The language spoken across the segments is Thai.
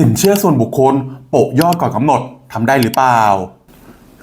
สินเชื่อส่วนบุคคลโปะยอดก่อนกำหนดทำได้หรือเปล่า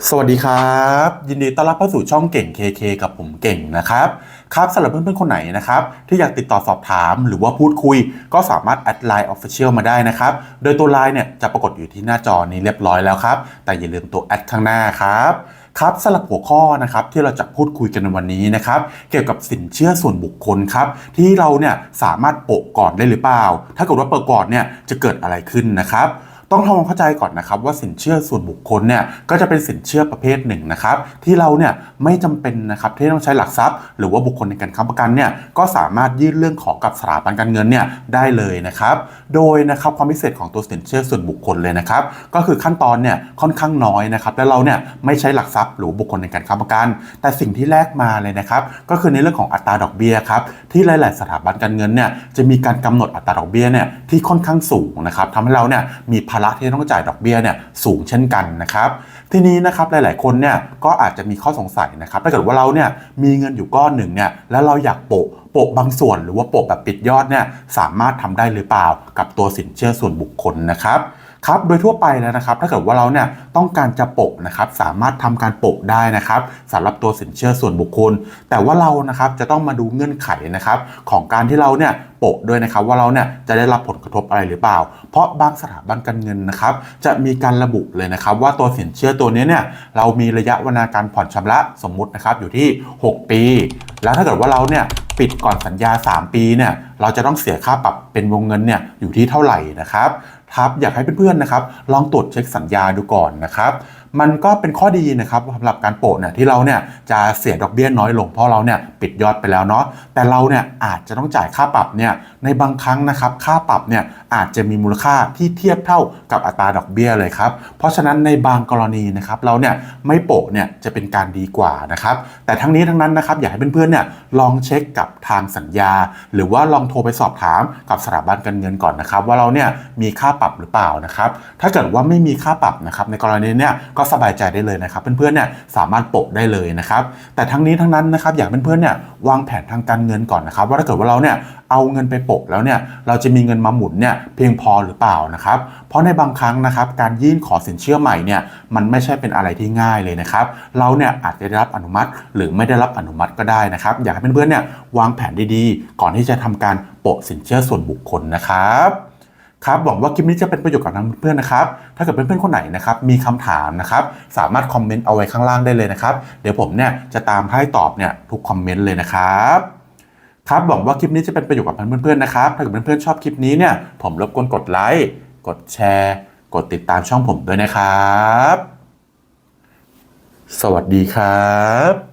สวัสดีครับ ยินดีต้อนรับเข้าสู่ช่องเก่ง KK กับผมเก่งนะครับครับสำหรับเพื่อนๆคนไหนนะครับ ที่อยากติดต่อสอบถามหรือว่าพูดคุย ก็สามารถแอดไลน์ออฟฟิเชียลมาได้นะครับ โดยตัวไลน์เนี่ยจะปรากฏอยู่ที่หน้าจอนี้เรียบร้อยแล้วครับ แต่อย่าลืมตัวแอดข้างหน้าครับ ครับสำหรับหัวข้อนะครับที่เราจะพูดคุยกันในวันนี้นะครับเกี่ยวกับสินเชื่อส่วนบุคคลครับที่เราเนี่ยสามารถโปะก่อนได้หรือเปล่า ถ้าเกิดว่าเปิดก่อนเนี่ยจะเกิดอะไรขึ้นนะครับ ต้องทำความเข้าใจก่อนนะครับว่าสินเชื่อส่วนบุคคลเนี่ยก็จะเป็นสินเชื่อประเภทหนึ่งนะครับที่เราเนี่ยไม่จำเป็นนะครับที่ต้องใช้หลักทรัพย์ หรือว่าบุคคลในการค้ำประกันเนี่ยก็สามารถยื่นเรื่องขอกับสถาบันการเงินเนี่ยได้เลยนะครับโดยนะครับความพิเศษของตัวสินเชื่อส่วนบุคคลเลยนะครับก็คือขั้นตอนเนี่ยค่อนข้างน้อยนะครับและเราเนี่ยไม่ใช้หลักทรัพย์หรือบุคคลในการค้ำประกัน แต่สิ่งที่แลกมาเลยนะครับก็คือในเรื่องของอัตราดอกเบี้ยครับที่หลาย ๆ สถาบันการเงินเนี่ยจะมีการกำหนดอัตราดอกเบี้ยเนี่ยที่ค่อนข้างสูงนะครับทำให้เราเนี่ยมีภาระที่ต้องจ่ายดอกเบี้ยเนี่ยสูงเช่นกันนะครับทีนี้นะครับหลาย ๆ คนเนี่ยก็อาจจะมีข้อสงสัยนะครับถ้าเกิดว่าเราเนี่ยมีเงินอยู่ก้อนหนึ่งเนี่ยแล้วเราอยากโปะโปะบางส่วนหรือว่าโปะแบบปิดยอดเนี่ยสามารถทำได้หรือเปล่ากับตัวสินเชื่อส่วนบุคคลนะครับ ครับโดยทั่วไปแล้วนะครับ ถ้าเกิดว่าเราเนี่ยต้องการจะโปะนะครับสามารถทำการโปะได้นะครับสำหรับตัวสินเชื่อส่วนบุคคล แต่ว่าเรานะครับจะต้องมาดูเงื่อนไขนะครับของการที่เราเนี่ยโปะด้วยนะครับว่าเราเนี่ยจะได้รับผลกระทบอะไรหรือเปล่า เพราะบางสถาบันการเงินนะครับ จะมีการระบุเลยนะครับ ว่าตัวสินเชื่อตัวนี้เนี่ยเรามีระยะเวลาการผ่อนชำระสมมุตินะครับอยู่ที่ 6 ปี แล้วถ้าเกิดว่าเราเนี่ยปิดก่อนสัญญา 3 ปีเนี่ยเราจะต้องเสียค่าปรับเป็นวงเงินเนี่ยอยู่ที่เท่าไหร่นะครับครับอยากให้เพื่อนๆนะครับลองตรวจเช็คสัญญาดูก่อนนะครับมันก็เป็นข้อดีนะครับสำหรับการโปะเนี่ยที่เราเนี่ยจะเสียดอกเบี้ยน้อยลงเพราะเราเนี่ยปิดยอดไปแล้วเนาะแต่เราเนี่ยอาจจะต้องจ่ายค่าปรับเนี่ยในบางครั้งนะครับค่าปรับเนี่ยอาจจะมีมูลค่าที่เทียบเท่ากับอัตราดอกเบี้ยเลยครับเพราะฉะนั้นในบางกรณีนะครับเราเนี่ยไม่โปะเนี่ยจะเป็นการดีกว่านะครับแต่ทั้งนี้ทั้งนั้นนะครับอยากให้เพื่อนๆเนี่ยลองเช็คกับทางสัญญา หรือว่าลองโทรไปสอบถามกับสถาบันการเงินก่อนนะครับว่าเราเนี่ยมีค่าปรับหรือเปล่านะครับถ้าเกิดว่าไม่มีค่าปรับนะครับในกรณีเนี่ยก็สบายใจได้เลยนะครับเพื่อนๆเนี่ยสามารถโปะได้เลยนะครับแต่ทั้งนี้ทั้งนั้นนะครับอยากเพื่อนๆเนี่ยวางแผนทางการเงินก่อนนะครับว่าถ้าเกิดว่าเราเนี่ยเอาเงินไปโปะแล้วเนี่ยเราจะมีเงินมาหมุนเนี่ยเพียงพอหรือเปล่านะครับเพราะในบางครั้งนะครับการยื่นขอสินเชื่อใหม่เนี่ยมันไม่ใช่เป็นอะไรที่ง่ายเลยนะครับเราเนี่ยอาจจะได้รับอนุมัติ หรือไม่ได้รับอนุมัติก็ได้นะครับ อยากให้เพื่อนๆเนี่ยวางแผนดีๆ ก่อนที่จะทำการโปะสินเชื่อส่วนบุคคลนะครับ ครับหวังว่าคลิปนี้จะเป็นประโยชน์กับทางเพื่อนๆนะครับ ถ้าเกิดเพื่อนๆคนไหนนะครับมีคำถามนะครับสามารถคอมเมนต์เอาไว้ข้างล่างได้เลยนะครับ เดี๋ยวผมเนี่ยจะตามให้ตอบเนี่ยทุกคอมเมนต์เลยนะครับครับหวังว่าคลิปนี้จะเป็นประโยชน์กับเพื่อนๆนะครับ ถ้าเกิดเพื่อนๆชอบคลิปนี้เนี่ยผมรบกวนกดไลค์กดแชร์ กดติดตามช่องผมด้วยนะครับ สวัสดีครับ